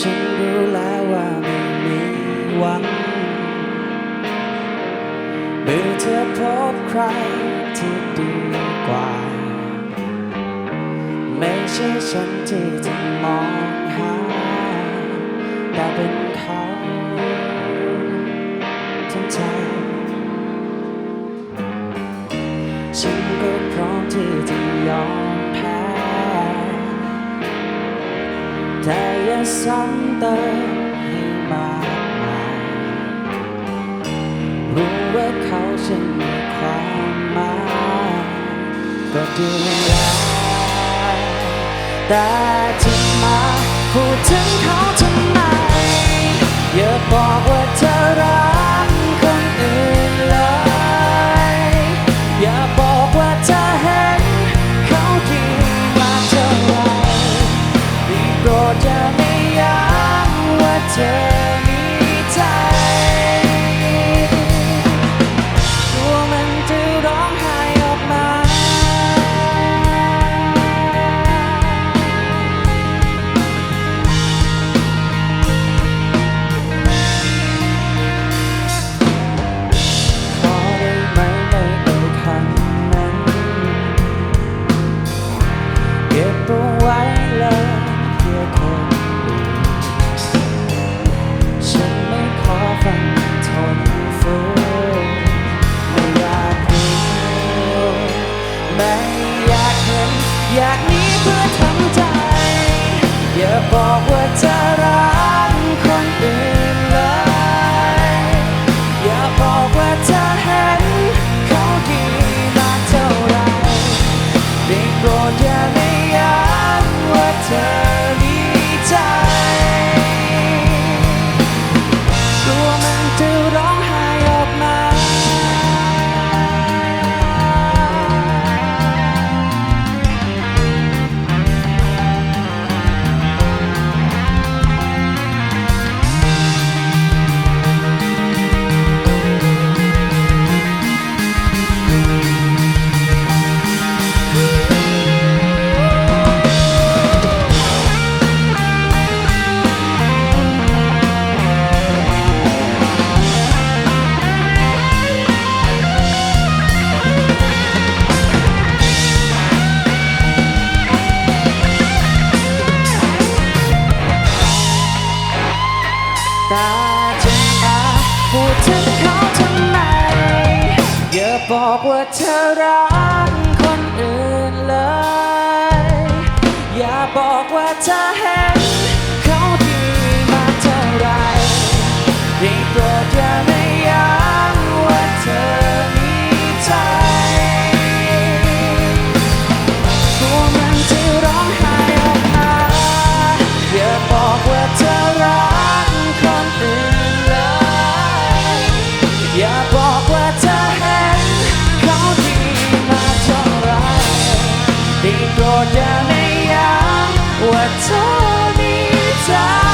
ฉันรู้แล้วว่าไม่มีหวังเมื่อเธอพบใครที่ดีกว่า ไม่ใช่ฉันที่จะมองหา แต่เป็นเขาทั้งใจ ฉันก็พร้อมที่จะยอม ซ้ำเติมให้มากมายรู้ว่าเขาฉันมีความหมายก็ดีแล้วแต่ที่มาพูดถึงเขาทำไมอย่าบอกว่าเธอ ไม่อยากเห็น อยากนีเพื่อทำใจ อย่าบอกว่าจะรัก บอกว่าเธอรักคนอื่นเลย อย่าบอกว่าเธอเห็นเขาดีมาเท่าไรได้โปรดอย่าไม่ย้ำว่าเธอมีใจกลัวมันจะร้องไห้ออกมาอย่าบอกว่าเธอรักคนอื่นเลย อย่า ได้โปรดอ